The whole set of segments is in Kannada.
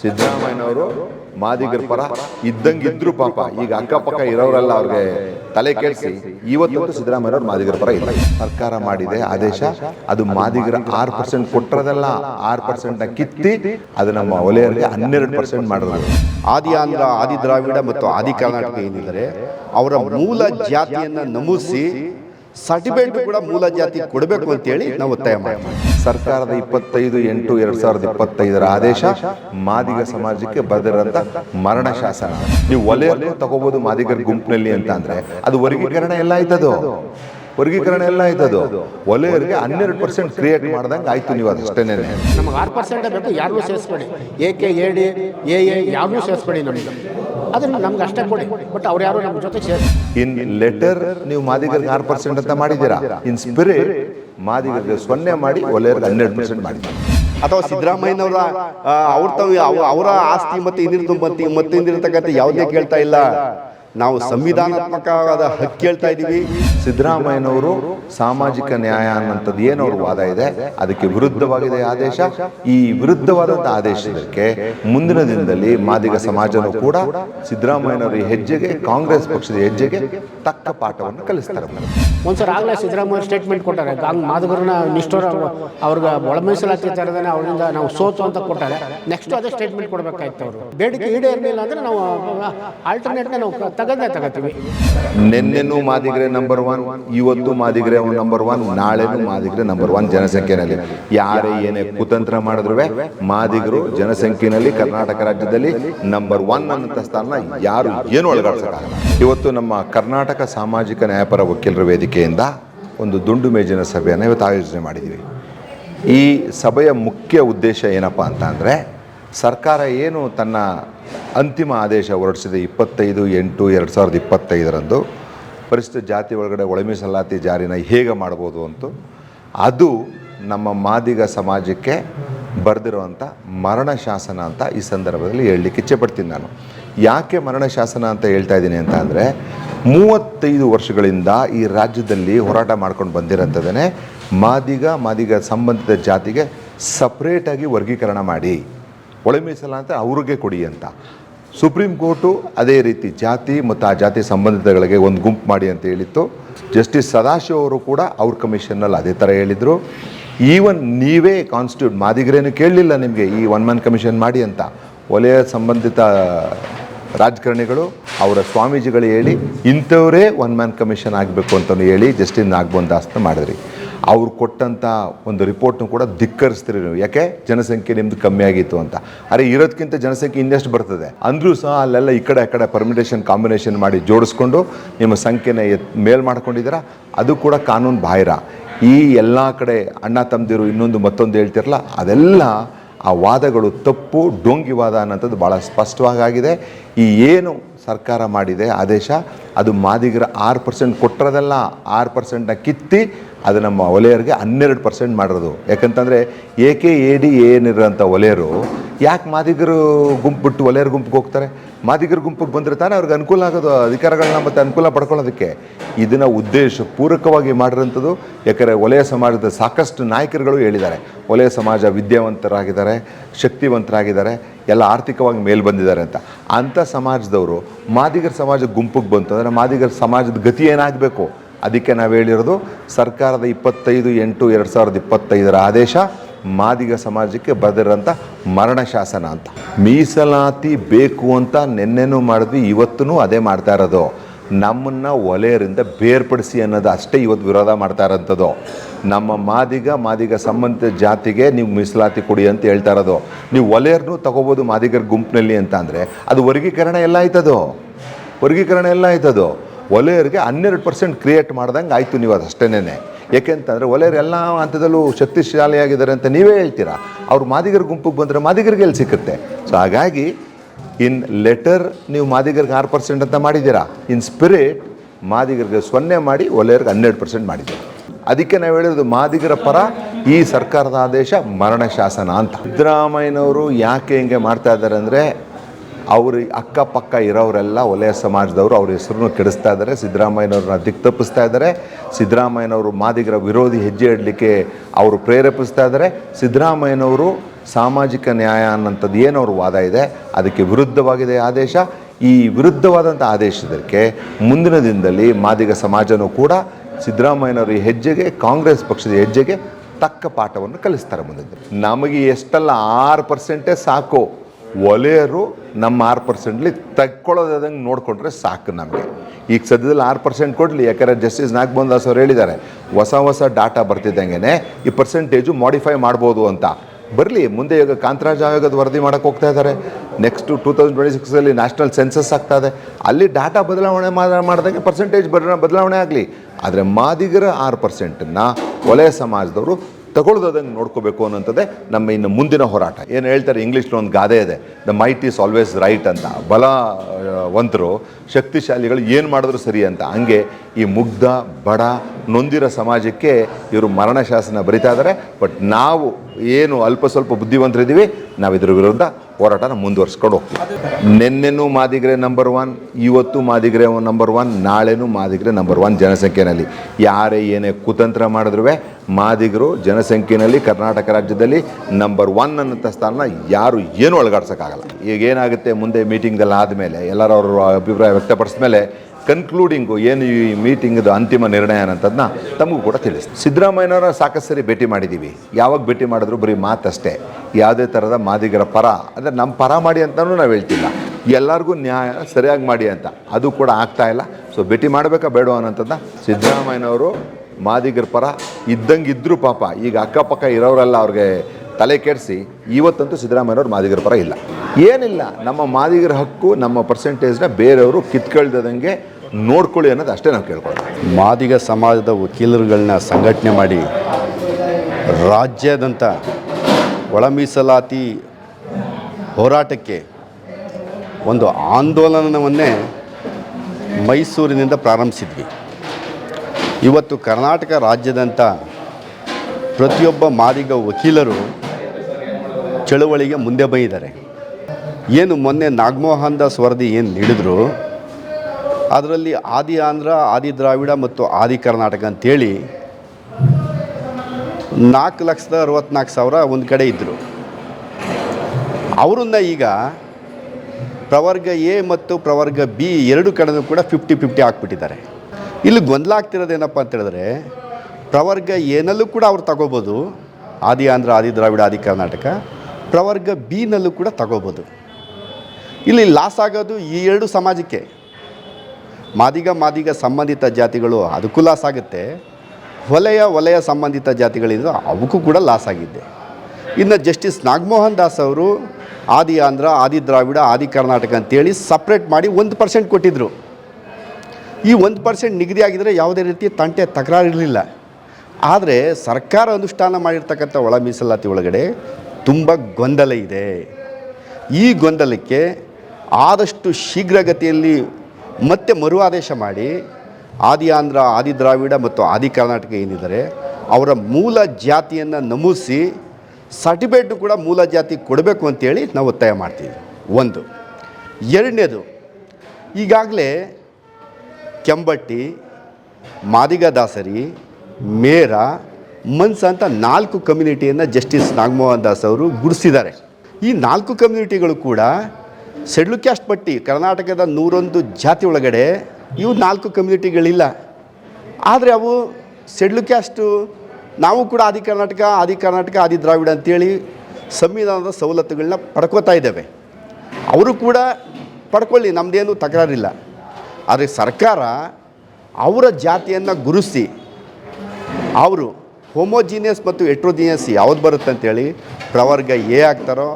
ಸಿದ್ದರಾಮಯ್ಯನವರು ಮಾದಿಗರ ಪರ ಇದ್ದಂಗಿದ್ರು ಪಾಪ. ಈಗ ಅಕ್ಕಪಕ್ಕ ಇರೋರೆಲ್ಲ ಅವ್ರಿಗೆ ತಲೆ ಕೆಡಿಸಿ ಇವತ್ತಂತೂ ಸಿದ್ದರಾಮಯ್ಯನವರು ಮಾದಿಗರ ಪರ ಇಲ್ಲ. ಸರ್ಕಾರ ಮಾಡಿದೆ ಆದೇಶ. ಅದು ಮಾದಿಗರ ಆರು ಪರ್ಸೆಂಟ್ ಕೊಟ್ಟರದಲ್ಲ. ಆರು ಪರ್ಸೆಂಟ್ನ ಕಿತ್ತಿ ಅದು ನಮ್ಮ ಒಲೆಯಲ್ಲಿ ಹನ್ನೆರಡು ಪರ್ಸೆಂಟ್ ಮಾಡಿದ್ರು ಆದಿ ಆಂಧ್ರ ಆದಿ ದ್ರಾವಿಡ ಮತ್ತು ಆದಿ ಕರ್ನಾಟಕ ಏನಿದ್ದಾರೆ ಅವರ ಮೂಲ ಜಾತಿಯನ್ನು ನಮೂದಿಸಿ ಸರ್ಟಿಫಿಕೇಟ್ ಕೂಡ ಮೂಲ ಜಾತಿ ಕೊಡಬೇಕು ಅಂತ ಹೇಳಿ ನಾವು ಒತ್ತಾಯ ಮಾಡ್ತೀವಿ ಸರ್ಕಾರದ ಇಪ್ಪತ್ತೈದು ಎಂಟು ಎರಡ್ ಸಾವಿರದ ಇಪ್ಪತ್ತೈದರ ಆದೇಶ ಮಾದಿಗ ಸಮಾಜಕ್ಕೆ ಬರೆದಿರೋಂಥ ಮರಣ ಶಾಸನ. ನೀವು ಒಲೆಯನ್ನು ತಗೋಬಹುದು ಮಾದಿಗರ ಗುಂಪಿನಲ್ಲಿ ಅಂತ ಅಂದ್ರೆ ಅದು ವರ್ಗೀಕರಣ ಎಲ್ಲ ಆಯ್ತದು. ವರ್ಗೀಕರಣ ಎಲ್ಲ ಆಯ್ತದು ಒಲೆಯರಿಗೆ ಹನ್ನೆರಡು ಪರ್ಸೆಂಟ್ ಕ್ರಿಯೇಟ್ ಮಾಡ್ದಂಗೆ ಆಯ್ತು ನೀವು ಅದಷ್ಟೇನೆ ನಮಗೆ ಆರು ಪರ್ಸೆಂಟ್ ಬೇಕು ಯಾರಿಗೂ ಸೇರಿಸ್ಬೇಡಿ. A K A D A A ಯಾರಿಗೂ ಸೇರಿಸ್ಬೇಡಿ ನಮಗೆ. ಅದನ್ನು ನಮ್ಗೆ ಅಷ್ಟೇ ಕೊಡಿ. ಬಟ್ ಅವ್ರು ಯಾರು ನಮ್ಮ ಜೊತೆ ಸೇರಿಸಿ ಇನ್ ಲೆಟರ್ ನೀವು ಮಾದಿಗರಿಗೆ ಆರು ಪರ್ಸೆಂಟ್ ಅಂತ ಮಾಡಿದ್ದೀರಾ? ಇನ್ ಸ್ಪಿರಿಟ್ ಮಾದಿಗರಿಗೆ ಸೊನ್ನೆ ಮಾಡಿ ಒಲೆಯರಿಗೆ ಹನ್ನೆರಡು ಪರ್ಸೆಂಟ್ ಮಾಡಿದ್ದೀರಾ? ಅಥವಾ ಸಿದ್ದರಾಮಯ್ಯನವರ ಅವ್ರ ತಾವು ಅವರ ಆಸ್ತಿ ಮತ್ತೆ ಇನ್ನಿರ್ದು ಮತ್ತೆ ಹಿಂದಿರ್ತಕ್ಕಂಥ ಯಾವುದೇ ಕೇಳ್ತಾ ಇಲ್ಲ. ನಾವು ಸಂವಿಧಾನಾತ್ಮಕವಾದ ಹಕ್ಕು ಕೇಳ್ತಾ ಇದ್ದೀವಿ. ಸಿದ್ದರಾಮಯ್ಯನವರು ಸಾಮಾಜಿಕ ನ್ಯಾಯ ಅನ್ನೋಂಥದ್ದು ಏನು ಅವ್ರ ವಾದ ಇದೆ? ಅದಕ್ಕೆ ವಿರುದ್ಧವಾಗಿದೆ ಆದೇಶ. ಈ ವಿರುದ್ಧವಾದಂಥ ಆದೇಶಕ್ಕೆ ಮುಂದಿನ ದಿನದಲ್ಲಿ ಮಾದಿಗ ಸಮಾಜನೂ ಕೂಡ ಸಿದ್ದರಾಮಯ್ಯನವರ ಹೆಜ್ಜೆಗೆ ಕಾಂಗ್ರೆಸ್ ಪಕ್ಷದ ಹೆಜ್ಜೆಗೆ ತಕ್ಕ ಪಾಠವನ್ನು ಕಲಿಸ್ತಾರೆ. ಒಂದ್ಸಲ ಆಗಲೇ ಸಿದ್ದರಾಮಯ್ಯ ಸ್ಟೇಟ್ಮೆಂಟ್ ಕೊಟ್ಟಾರೆ. ಗಾಂಗ್ ಮಾದಗರನ್ನ ನಿಷ್ಠೋರ ಅವ್ರಿಗೆ ಒಳ ಮೀಸಲಾತಿ ತರದೇನೆ ಅವರಿಂದ ನಾವು ಸೋತು ಅಂತ ಕೊಟ್ಟಾರೆ. ನೆಕ್ಸ್ಟ್ ಅದೇ ಸ್ಟೇಟ್ಮೆಂಟ್ ಕೊಡಬೇಕಾಯ್ತು ಅವರು. ಬೇಡಿಕೆ ಈಡೇರಲಿಲ್ಲ ಅಂದ್ರೆ ನಾವು ಆಲ್ಟರ್ನೇಟ್ನ ನಾವು ತಗದೇ ತಗೋತೀವಿ. ನಿನ್ನೆನೂ ಮಾದಿಗರೆ ನಂಬರ್ ಒನ್ ಇವತ್ತು ಮಾದಿಗರೆ ನಂಬರ್ ಒನ್ ನಾಳೆನೂ ಮಾದಿಗರೆ ನಂಬರ್ ಒನ್ ಜನಸಂಖ್ಯೆನಲ್ಲಿ. ಯಾರೇ ಏನೇ ಕುತಂತ್ರ ಮಾಡಿದ್ರು ಮಾದಿಗರು ಜನಸಂಖ್ಯೆನಲ್ಲಿ ಕರ್ನಾಟಕ ರಾಜ್ಯದಲ್ಲಿ ನಂಬರ್ ಒನ್ ಅನ್ನೋ ಸ್ಥಾನ ಯಾರು ಏನು ಒಳಗಾಡ್ಸಕ್ಕಾಗಲ್ಲ. ಇವತ್ತು ನಮ್ಮ ಕರ್ನಾಟಕ ಸಾಮಾಜಿಕ ನ್ಯಾಯಪರ ವಕೀಲರ ವೇದಿಕೆಯಿಂದ ಒಂದು ದುಂಡು ಮೇಜಿನ ಸಭೆಯನ್ನು ಇವತ್ತು ಆಯೋಜನೆ ಮಾಡಿದ್ದೀವಿ. ಈ ಸಭೆಯ ಮುಖ್ಯ ಉದ್ದೇಶ ಏನಪ್ಪ ಅಂತ ಅಂದರೆ, ಸರ್ಕಾರ ಏನು ತನ್ನ ಅಂತಿಮ ಆದೇಶ ಹೊರಡಿಸಿದೆ, ಇಪ್ಪತ್ತೈದು ಎಂಟು ಎರಡು ಸಾವಿರದ ಇಪ್ಪತ್ತೈದರಂದು ಪರಿಶಿಷ್ಟ ಜಾತಿ ಒಳಗಡೆ ಒಳಮೆ ಮೀಸಲಾತಿ ಜಾರಿನ ಹೇಗೆ ಮಾಡ್ಬೋದು ಅಂತ, ಅದು ನಮ್ಮ ಮಾದಿಗ ಸಮಾಜಕ್ಕೆ ಬರೆದಿರುವಂಥ ಮರಣ ಶಾಸನ ಅಂತ ಈ ಸಂದರ್ಭದಲ್ಲಿ ಹೇಳಲಿಕ್ಕೆ ಇಚ್ಛೆಪಡ್ತೀನಿ ನಾನು. ಯಾಕೆ ಮರಣ ಶಾಸನ ಅಂತ ಹೇಳ್ತಾ ಇದ್ದೀನಿ ಅಂತ ಅಂದರೆ ಮೂವತ್ತೈದು ವರ್ಷಗಳಿಂದ ಈ ರಾಜ್ಯದಲ್ಲಿ ಹೋರಾಟ ಮಾಡ್ಕೊಂಡು ಬಂದಿರೋಂಥದ್ದೇ ಮಾದಿಗ ಮಾದಿಗ ಸಂಬಂಧಿತ ಜಾತಿಗೆ ಸಪ್ರೇಟಾಗಿ ವರ್ಗೀಕರಣ ಮಾಡಿ. ಒಳ ಅಂತ ಅವ್ರಿಗೆ ಕೊಡಿ ಅಂತ. ಸುಪ್ರೀಂ ಕೋರ್ಟು ಅದೇ ರೀತಿ ಜಾತಿ ಮತ್ತು ಆ ಜಾತಿ ಸಂಬಂಧಿತಗಳಿಗೆ ಒಂದು ಗುಂಪು ಮಾಡಿ ಅಂತ ಹೇಳಿತ್ತು. ಜಸ್ಟಿಸ್ ಸದಾಶಿವ ಅವರು ಕೂಡ ಅವ್ರ ಕಮಿಷನ್ನಲ್ಲಿ ಅದೇ ಥರ ಹೇಳಿದರು. ಈವನ್ ನೀವೇ ಕಾನ್ಸ್ಟಿಟ್ಯೂಟ್ ಮಾದಿಗರೇನು ಕೇಳಲಿಲ್ಲ ನಿಮಗೆ ಈ ಒನ್ ಮ್ಯಾನ್ ಕಮಿಷನ್ ಮಾಡಿ ಅಂತ. ವಲಯ ಸಂಬಂಧಿತ ರಾಜಕಾರಣಿಗಳು, ಅವರ ಸ್ವಾಮೀಜಿಗಳು ಹೇಳಿ, ಇಂಥವರೇ ಒನ್ ಮ್ಯಾನ್ ಕಮಿಷನ್ ಆಗಬೇಕು ಅಂತಲೂ ಹೇಳಿ ಜಸ್ಟಿನ್ ನಾಗಬೋನ್ ದಾಸ್ನ ಮಾಡಿದ್ರಿ. ಅವ್ರು ಕೊಟ್ಟಂಥ ಒಂದು ರಿಪೋರ್ಟ್ನು ಕೂಡ ಧಿಕ್ಕರಿಸ್ತೀರಿ ನೀವು. ಯಾಕೆ? ಜನಸಂಖ್ಯೆ ನಿಮ್ದು ಕಮ್ಮಿ ಆಗಿತ್ತು ಅಂತ. ಅರೆ ಇರೋದಕ್ಕಿಂತ ಜನಸಂಖ್ಯೆ ಇನ್ನೆಷ್ಟು ಬರ್ತದೆ? ಅಂದರೂ ಸಹ ಅಲ್ಲೆಲ್ಲ ಈ ಕಡೆ ಆ ಕಡೆ ಪರ್ಮಿಟೇಷನ್ ಕಾಂಬಿನೇಷನ್ ಮಾಡಿ ಜೋಡಿಸ್ಕೊಂಡು ನಿಮ್ಮ ಸಂಖ್ಯೆನ ಎತ್, ಮೇಲ್ ಮಾಡ್ಕೊಂಡಿದ್ದೀರಾ? ಅದು ಕೂಡ ಕಾನೂನು ಬಾಹಿರ. ಈ ಎಲ್ಲ ಕಡೆ ಅಣ್ಣ ತಮ್ಮದಿರು ಇನ್ನೊಂದು ಮತ್ತೊಂದು ಹೇಳ್ತಿರಲ್ಲ, ಅದೆಲ್ಲ ಆ ವಾದಗಳು ತಪ್ಪು ಡೋಂಗಿವಾದ ಅನ್ನೋಂಥದ್ದು ಭಾಳ ಸ್ಪಷ್ಟವಾಗಿ ಆಗಿದೆ ಈ ಏನು ಸರ್ಕಾರ ಮಾಡಿದೆ ಆದೇಶ ಅದು ಮಾದಿಗರ ಆರು ಪರ್ಸೆಂಟ್ ಕೊಟ್ಟಿರೋದಲ್ಲ ಆರು ಪರ್ಸೆಂಟ್ನ ಕಿತ್ತಿ ಅದು ನಮ್ಮ ಒಲೆಯರಿಗೆ ಹನ್ನೆರಡು ಪರ್ಸೆಂಟ್ ಮಾಡಿರೋದು. ಯಾಕಂತಂದರೆ ಎ ಕೆ ಎ ಡಿ ಏನಿರೋಂಥ ಒಲೆಯರು ಯಾಕೆ ಮಾದಿಗರು ಗುಂಪು ಬಿಟ್ಟು ಒಲೆಯರ ಗುಂಪಿಗೆ ಹೋಗ್ತಾರೆ? ಮಾದಿಗರ ಗುಂಪಿಗೆ ಬಂದರೆ ತಾನೇ ಅವ್ರಿಗೆ ಅನುಕೂಲ ಆಗೋದು, ಅಧಿಕಾರಗಳನ್ನ ಮತ್ತು ಅನುಕೂಲ ಪಡ್ಕೊಳ್ಳೋದಕ್ಕೆ. ಇದನ್ನು ಉದ್ದೇಶ ಪೂರಕವಾಗಿ ಮಾಡಿರೋಂಥದ್ದು, ಯಾಕಂದರೆ ಒಲೆಯ ಸಮಾಜದ ಸಾಕಷ್ಟು ನಾಯಕರುಗಳು ಹೇಳಿದ್ದಾರೆ. ಒಲೆಯ ಸಮಾಜ ವಿದ್ಯಾವಂತರಾಗಿದ್ದಾರೆ, ಶಕ್ತಿವಂತರಾಗಿದ್ದಾರೆ, ಎಲ್ಲ ಆರ್ಥಿಕವಾಗಿ ಮೇಲೆ ಬಂದಿದ್ದಾರೆ ಅಂತ. ಅಂಥ ಸಮಾಜದವರು ಮಾದಿಗರ ಸಮಾಜ ಗುಂಪಿಗೆ ಬಂತು ಅಂದರೆ ಮಾದಿಗರ ಸಮಾಜದ ಗತಿ ಏನಾಗಬೇಕು? ಅದಕ್ಕೆ ನಾವು ಹೇಳಿರೋದು ಸರ್ಕಾರದ ಇಪ್ಪತ್ತೈದು ಎಂಟು ಎರಡು ಸಾವಿರದ ಇಪ್ಪತ್ತೈದರ ಆದೇಶ ಮಾದಿಗ ಸಮಾಜಕ್ಕೆ ಬರೆದಿರೋಂಥ ಮರಣ ಶಾಸನ ಅಂತ. ಮೀಸಲಾತಿ ಬೇಕು ಅಂತ ನಿನ್ನೆನೂ ಮಾಡಿದ್ವಿ ಇವತ್ತೂ ಅದೇ ಮಾಡ್ತಾ ಇರೋದು. ನಮ್ಮನ್ನು ಒಲೆಯರಿಂದ ಬೇರ್ಪಡಿಸಿ ಅನ್ನೋದು ಅಷ್ಟೇ ಇವತ್ತು ವಿರೋಧ ಮಾಡ್ತಾ ಇರೋಂಥದ್ದು. ನಮ್ಮ ಮಾದಿಗ ಮಾದಿಗ ಸಂಬಂಧಿತ ಜಾತಿಗೆ ನೀವು ಮೀಸಲಾತಿ ಕೊಡಿ ಅಂತ ಹೇಳ್ತಾ ಇರೋದು. ನೀವು ಒಲೆಯರ್ನೂ ತಗೋಬೋದು ಮಾದಿಗರ ಗುಂಪಿನಲ್ಲಿ ಅಂತ ಅದು ವರ್ಗೀಕರಣ ಎಲ್ಲ ಆಯ್ತದು. ವರ್ಗೀಕರಣ ಎಲ್ಲ ಆಯ್ತದು ಒಲೆಯರಿಗೆ ಹನ್ನೆರಡು ಪರ್ಸೆಂಟ್ ಕ್ರಿಯೇಟ್ ಮಾಡ್ದಂಗೆ ಆಯಿತು ನೀವು ಅದು ಅಷ್ಟೇನೆ ಏಕೆಂತಂದರೆ ಒಲೆಯರು ಎಲ್ಲ ಹಂತದಲ್ಲೂ ಶಕ್ತಿಶಾಲಿಯಾಗಿದ್ದಾರೆ ಅಂತ ನೀವೇ ಹೇಳ್ತೀರಾ. ಅವ್ರು ಮಾದಿಗರ ಗುಂಪಿಗೆ ಬಂದರೆ ಮಾದಿಗರಿಗೆ ಎಲ್ಲಿ ಸಿಕ್ಕುತ್ತೆ? ಸೊ ಹಾಗಾಗಿ ಇನ್ ಲೆಟರ್ ನೀವು ಮಾದಿಗರಿಗೆ ಆರು ಪರ್ಸೆಂಟ್ ಅಂತ ಮಾಡಿದ್ದೀರಾ. ಇನ್ ಸ್ಪಿರಿಟ್ ಮಾದಿಗರಿಗೆ ಸೊನ್ನೆ ಮಾಡಿ ಒಲೆಯರಿಗೆ ಹನ್ನೆರಡು ಪರ್ಸೆಂಟ್ ಮಾಡಿದ್ದೀರಾ. ಅದಕ್ಕೆ ನಾವು ಹೇಳಿರೋದು ಮಾದಿಗರ ಪರ ಈ ಸರ್ಕಾರದ ಆದೇಶ ಮರಣ ಶಾಸನ ಅಂತ. ಸಿದ್ದರಾಮಯ್ಯನವರು ಯಾಕೆ ಹಿಂಗೆ ಮಾಡ್ತಾ ಇದ್ದಾರೆ ಅಂದರೆ ಅವ್ರ ಅಕ್ಕಪಕ್ಕ ಇರೋರೆಲ್ಲ ಒಲೆಯ ಸಮಾಜದವರು, ಅವ್ರ ಹೆಸರನ್ನು ಕೆಡಿಸ್ತಾ ಇದ್ದಾರೆ. ಸಿದ್ದರಾಮಯ್ಯನವ್ರನ್ನ ದಿಕ್ ತಪ್ಪಿಸ್ತಾ ಇದ್ದಾರೆ. ಸಿದ್ದರಾಮಯ್ಯನವರು ಮಾದಿಗರ ವಿರೋಧಿ ಹೆಜ್ಜೆ ಇಡಲಿಕ್ಕೆ ಅವರು ಪ್ರೇರೇಪಿಸ್ತಾ ಇದ್ದಾರೆ. ಸಿದ್ದರಾಮಯ್ಯನವರು ಸಾಮಾಜಿಕ ನ್ಯಾಯ ಅನ್ನೋಂಥದ್ದು ಏನು ಅವ್ರ ವಾದ ಇದೆ, ಅದಕ್ಕೆ ವಿರುದ್ಧವಾಗಿದೆ ಆದೇಶ. ಈ ವಿರುದ್ಧವಾದಂಥ ಆದೇಶದಕ್ಕೆ ಮುಂದಿನ ದಿನದಲ್ಲಿ ಮಾದಿಗ ಸಮಾಜನೂ ಕೂಡ ಸಿದ್ದರಾಮಯ್ಯನವರ ಈ ಹೆಜ್ಜೆಗೆ, ಕಾಂಗ್ರೆಸ್ ಪಕ್ಷದ ಹೆಜ್ಜೆಗೆ ತಕ್ಕ ಪಾಠವನ್ನು ಕಲಿಸ್ತಾರೆ ಮುಂದೆ ನಮಗೆ ಎಷ್ಟಲ್ಲ ಆರು ಪರ್ಸೆಂಟೇ ಸಾಕು ಒಲೆಯರು ನಮ್ಮ ಆರು ಪರ್ಸೆಂಟ್ಲಿ ತಕ್ಕೊಳ್ಳೋದಂಗೆ ನೋಡಿಕೊಂಡ್ರೆ ಸಾಕು ನಮಗೆ. ಈಗ ಸದ್ಯದಲ್ಲಿ ಆರು ಪರ್ಸೆಂಟ್ ಕೊಡಲಿ, ಯಾಕಂದರೆ ಜಸ್ಟಿಸ್ ನಾಗಬಂದಾಸ್ ದಾಸ್ ಅವರು ಹೇಳಿದ್ದಾರೆ, ಹೊಸ ಹೊಸ ಡಾಟಾ ಬರ್ತಿದ್ದಂಗೆ ಈ ಪರ್ಸೆಂಟೇಜು ಮಾಡಿಫೈ ಮಾಡ್ಬೋದು ಅಂತ. ಬರಲಿ, ಮುಂದೆ ಈಗ ಕಾಂತರಾಜ್ ಆಯೋಗದ ವರದಿ ಮಾಡೋಕೆ ಹೋಗ್ತಾ ಇದ್ದಾರೆ. ನೆಕ್ಸ್ಟು ಟೂ ತೌಸಂಡ್ ಟ್ವೆಂಟಿ ಸಿಕ್ಸಲ್ಲಿ ನ್ಯಾಷನಲ್ ಸೆನ್ಸಸ್ ಆಗ್ತಾ ಇದೆ. ಅಲ್ಲಿ ಡಾಟಾ ಬದಲಾವಣೆ ಮಾಡ, ಮಾಡಿದಂಗೆ ಪರ್ಸೆಂಟೇಜ್ ಬದಲಾವಣೆ ಆಗಲಿ. ಆದರೆ ಮಾದಿಗರ ಆರು ಪರ್ಸೆಂಟನ್ನು ಒಲೆಯ ಸಮಾಜದವರು ತಗೊಳ್ದಂಗೆ ನೋಡ್ಕೋಬೇಕು ಅನ್ನೋಂಥದ್ದೇ ನಮ್ಮ ಇನ್ನು ಮುಂದಿನ ಹೋರಾಟ. ಏನು ಹೇಳ್ತಾರೆ ಇಂಗ್ಲೀಷ್ನ ಒಂದು ಗಾದೆ ಇದೆ. The might is always right ಅಂತ. ಬಲವಂತರು ಶಕ್ತಿಶಾಲಿಗಳು ಏನು ಮಾಡಿದ್ರು ಸರಿ ಅಂತ. ಹಂಗೆ ಈ ಮುಗ್ಧ, ಬಡ, ನೊಂದಿರೋ ಸಮಾಜಕ್ಕೆ ಇವರು ಮರಣ ಶಾಸನ ಬರಿತಾ ಇದ್ದಾರೆ ಬಟ್ ನಾವು ಏನು ಅಲ್ಪ ಸ್ವಲ್ಪ ಬುದ್ಧಿವಂತರಿದ್ದೀವಿ ನಾವು ಇದ್ರ ವಿರುದ್ಧ ಹೋರಾಟನ ಮುಂದುವರ್ಸ್ಕೊಂಡು ಹೋಗ್ತೀವಿ. ನಿನ್ನೆನೂ ಮಾದಿಗರೆ ನಂಬರ್ ಒನ್ ಇವತ್ತು ಮಾದಿಗರೆ ನಂಬರ್ ಒನ್ ನಾಳೆನೂ ಮಾದಿಗರೆ ನಂಬರ್ ಒನ್ ಜನಸಂಖ್ಯೆನಲ್ಲಿ. ಯಾರೇ ಏನೇ ಕುತಂತ್ರ ಮಾಡಿದ್ರೂ ಮಾದಿಗರು ಜನಸಂಖ್ಯೆಯಲ್ಲಿ ಕರ್ನಾಟಕ ರಾಜ್ಯದಲ್ಲಿ ನಂಬರ್ ಒನ್ ಅನ್ನಂಥ ಸ್ಥಾನ ಯಾರು ಏನು ಒಳಗಾಡ್ಸೋಕ್ಕಾಗಲ್ಲ ಈಗ ಏನಾಗುತ್ತೆ ಮುಂದೆ ಮೀಟಿಂಗ್ದಲ್ಲಿ ಆದಮೇಲೆ ಎಲ್ಲರೂ ಅಭಿಪ್ರಾಯ ವ್ಯಕ್ತಪಡಿಸಿದ ಮೇಲೆ ಕನ್ಕ್ಲೂಡಿಂಗು ಏನು ಈ ಮೀಟಿಂಗ್ದು ಅಂತಿಮ ನಿರ್ಣಯ ಅನ್ನೋಂಥದ್ದನ್ನ ತಮಗೂ ಕೂಡ ತಿಳಿಸಿ ಸಿದ್ದರಾಮಯ್ಯನವರ ಸಾಕಷ್ಟು ಸರಿ ಭೇಟಿ ಮಾಡಿದ್ದೀವಿ ಯಾವಾಗ ಭೇಟಿ ಮಾಡಿದ್ರು ಬರೀ ಮಾತಷ್ಟೇ. ಯಾವುದೇ ಥರದ ಮಾದಿಗರ ಪರ, ಅಂದರೆ ನಮ್ಮ ಪರ ಮಾಡಿ ಅಂತಲೂ ನಾವು ಹೇಳ್ತಿಲ್ಲ. ಎಲ್ಲರಿಗೂ ನ್ಯಾಯ ಸರಿಯಾಗಿ ಮಾಡಿ ಅಂತ. ಅದು ಕೂಡ ಆಗ್ತಾ ಇಲ್ಲ. ಸೊ ಭೇಟಿ ಮಾಡಬೇಕಾ ಬೇಡ ಅನ್ನೋಂಥದ್ದನ್ನ ಸಿದ್ದರಾಮಯ್ಯನವರು ಮಾದಿಗರ ಪರ ಇದ್ದಂಗೆ ಇದ್ದರೂ ಪಾಪ. ಈಗ ಅಕ್ಕಪಕ್ಕ ಇರೋರೆಲ್ಲ ಅವ್ರಿಗೆ ತಲೆ ಕೆಡಿಸಿ ಇವತ್ತಂತೂ ಸಿದ್ದರಾಮಯ್ಯನವ್ರು ಮಾದಿಗರ ಪರ ಇಲ್ಲ. ಏನಿಲ್ಲ, ನಮ್ಮ ಮಾದಿಗರ ಹಕ್ಕು, ನಮ್ಮ ಪರ್ಸೆಂಟೇಜ್ನ ಬೇರೆಯವರು ಕಿತ್ಕೊಳ್ದಂಗೆ ನೋಡ್ಕೊಳ್ಳಿ ಅನ್ನೋದು ಅಷ್ಟೇ ನಾವು ಕೇಳ್ಕೊಳ್ಳೋದು. ಮಾದಿಗ ಸಮಾಜದ ವಕೀಲರುಗಳನ್ನ ಸಂಘಟನೆ ಮಾಡಿ ರಾಜ್ಯಾದ್ಯಂತ ಒಳ ಮೀಸಲಾತಿ ಹೋರಾಟಕ್ಕೆ ಒಂದು ಆಂದೋಲನವನ್ನೇ ಮೈಸೂರಿನಿಂದ ಪ್ರಾರಂಭಿಸಿದ್ವಿ. ಇವತ್ತು ಕರ್ನಾಟಕ ರಾಜ್ಯದಂಥ ಪ್ರತಿಯೊಬ್ಬ ಮಾದಿಗ ವಕೀಲರು ಚಳುವಳಿಗೆ ಮುಂದೆ ಬಂದಿದ್ದಾರೆ ಏನು ಮೊನ್ನೆ ನಾಗಮೋಹನ್ ದಾಸ್ ವರದಿ ಏನು ನೀಡಿದ್ರು? ಅದರಲ್ಲಿ ಆದಿ ಆಂಧ್ರ ಆದಿ ದ್ರಾವಿಡ ಮತ್ತು ಆದಿ ಕರ್ನಾಟಕ ಅಂತೇಳಿ ನಾಲ್ಕು ಲಕ್ಷದ ಅರವತ್ನಾಲ್ಕು ಸಾವಿರ ಒಂದು ಕಡೆ ಇದ್ದರು ಅವರನ್ನ ಈಗ ಪ್ರವರ್ಗ ಎ ಮತ್ತು ಪ್ರವರ್ಗ ಬಿ ಎರಡು ಕಡೆನೂ ಕೂಡ ಫಿಫ್ಟಿ ಫಿಫ್ಟಿ ಹಾಕ್ಬಿಟ್ಟಿದ್ದಾರೆ. ಇಲ್ಲಿ ಗೊಂದಲ ಆಗ್ತಿರೋದೇನಪ್ಪ ಅಂತ ಹೇಳಿದ್ರೆ ಪ್ರವರ್ಗ ಏನಲ್ಲೂ ಕೂಡ ಅವ್ರು ತಗೋಬೋದು. ಆದಿ ಆಂಧ್ರ ಆದಿ ದ್ರಾವಿಡ ಆದಿ ಕರ್ನಾಟಕ ಪ್ರವರ್ಗ ಬಿನಲ್ಲೂ ಕೂಡ ತಗೋಬೋದು. ಇಲ್ಲಿ ಲಾಸ್ ಆಗೋದು ಈ ಎರಡು ಸಮಾಜಕ್ಕೆ. ಮಾದಿಗ ಮಾದಿಗ ಸಂಬಂಧಿತ ಜಾತಿಗಳು ಅದಕ್ಕೂ ಲಾಸ್ ಆಗುತ್ತೆ. ವಲಯ ವಲಯ ಸಂಬಂಧಿತ ಜಾತಿಗಳಿಂದ ಅವಕ್ಕೂ ಕೂಡ ಲಾಸ್ ಆಗಿದ್ದೆ ಇನ್ನು ಜಸ್ಟಿಸ್ ನಾಗಮೋಹನ್ ದಾಸ್ ಅವರು ಆದಿ ಆಂಧ್ರ, ಆದಿ ದ್ರಾವಿಡ, ಆದಿ ಕರ್ನಾಟಕ ಅಂತೇಳಿ ಸಪ್ರೇಟ್ ಮಾಡಿ ಒಂದು ಪರ್ಸೆಂಟ್ ಕೊಟ್ಟಿದ್ದರು ಈ ಒಂದು ಪರ್ಸೆಂಟ್ ನಿಗದಿ ಆಗಿದರೆ ಯಾವುದೇ ರೀತಿ ತಂಟೆ ತಕರಾರು ಇರಲಿಲ್ಲ ಆದರೆ ಸರ್ಕಾರ ಅನುಷ್ಠಾನ ಮಾಡಿರ್ತಕ್ಕಂಥ ಒಳ ಮೀಸಲಾತಿ ಒಳಗಡೆ ತುಂಬ ಗೊಂದಲ ಇದೆ. ಈ ಗೊಂದಲಕ್ಕೆ ಆದಷ್ಟು ಶೀಘ್ರಗತಿಯಲ್ಲಿ ಮತ್ತೆ ಮರು ಆದೇಶ ಮಾಡಿ ಆದಿ ಆಂಧ್ರ ಆದಿ ದ್ರಾವಿಡ ಮತ್ತು ಆದಿ ಕರ್ನಾಟಕ ಏನಿದ್ದಾರೆ, ಅವರ ಮೂಲ ಜಾತಿಯನ್ನು ನಮೂಸಿ ಸರ್ಟಿಫಿಕೇಟ್ ಕೂಡ ಮೂಲ ಜಾತಿ ಕೊಡಬೇಕು ಅಂತೇಳಿ ನಾವು ಒತ್ತಾಯ ಮಾಡ್ತೀವಿ. ಒಂದು. ಎರಡನೇದು, ಈಗಾಗಲೇ ಕೆಂಬಟ್ಟಿ ಮಾದಿಗ ದಾಸರಿ ಮೇರ ಮನ್ಸ ಅಂತ ನಾಲ್ಕು ಕಮ್ಯುನಿಟಿಯನ್ನು ಜಸ್ಟಿಸ್ ನಾಗಮೋಹನ್ ದಾಸ್ ಅವರು ಗುಡಿಸಿದ್ದಾರೆ. ಈ ನಾಲ್ಕು ಕಮ್ಯುನಿಟಿಗಳು ಕೂಡ ಸೆಡ್ಲು ಕ್ಯಾಸ್ಟ್ ಪಟ್ಟಿ, ಕರ್ನಾಟಕದ ನೂರೊಂದು ಜಾತಿ ಒಳಗಡೆ ಇವು ನಾಲ್ಕು ಕಮ್ಯುನಿಟಿಗಳಿಲ್ಲ. ಆದರೆ ಅವು ಸೆಡ್ಲು ಕ್ಯಾಸ್ಟು ನಾವು ಕೂಡ ಆದಿ ಕರ್ನಾಟಕ ಆದಿ ಕರ್ನಾಟಕ, ಆದಿ ದ್ರಾವಿಡ ಅಂತೇಳಿ ಸಂವಿಧಾನದ ಸವಲತ್ತುಗಳನ್ನ ಪಡ್ಕೋತಾ ಇದ್ದೇವೆ. ಅವರು ಕೂಡ ಪಡ್ಕೊಳ್ಳಿ ನಮ್ಮದೇನು ತಕರಾರಿಲ್ಲ. ಆದರೆ ಸರ್ಕಾರ ಅವರ ಜಾತಿಯನ್ನು ಗುರುಸಿ, ಅವರು ಹೋಮೋಜಿನಿಯಸ್ ಮತ್ತು ಎಟ್ರೋಜಿನಿಯಸ್ ಯಾವ್ದು ಬರುತ್ತೆ ಅಂತೇಳಿ, ಪ್ರವರ್ಗ ಎ ಆಗ್ತಾರೋ,